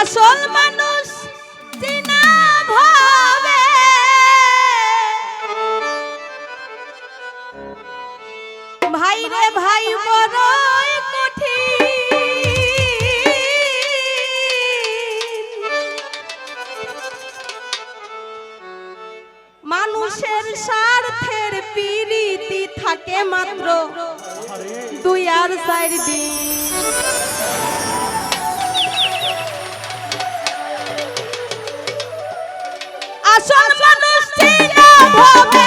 আসল মানুষ চিনা ভাবে। ভাই রে ভাই কঠিন। মানুষের স্বার্থের পিরিতি থাকে মাত্র দুই আর চার দিন। আসল মানুষ চিনা ভাবে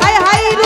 হাই হাই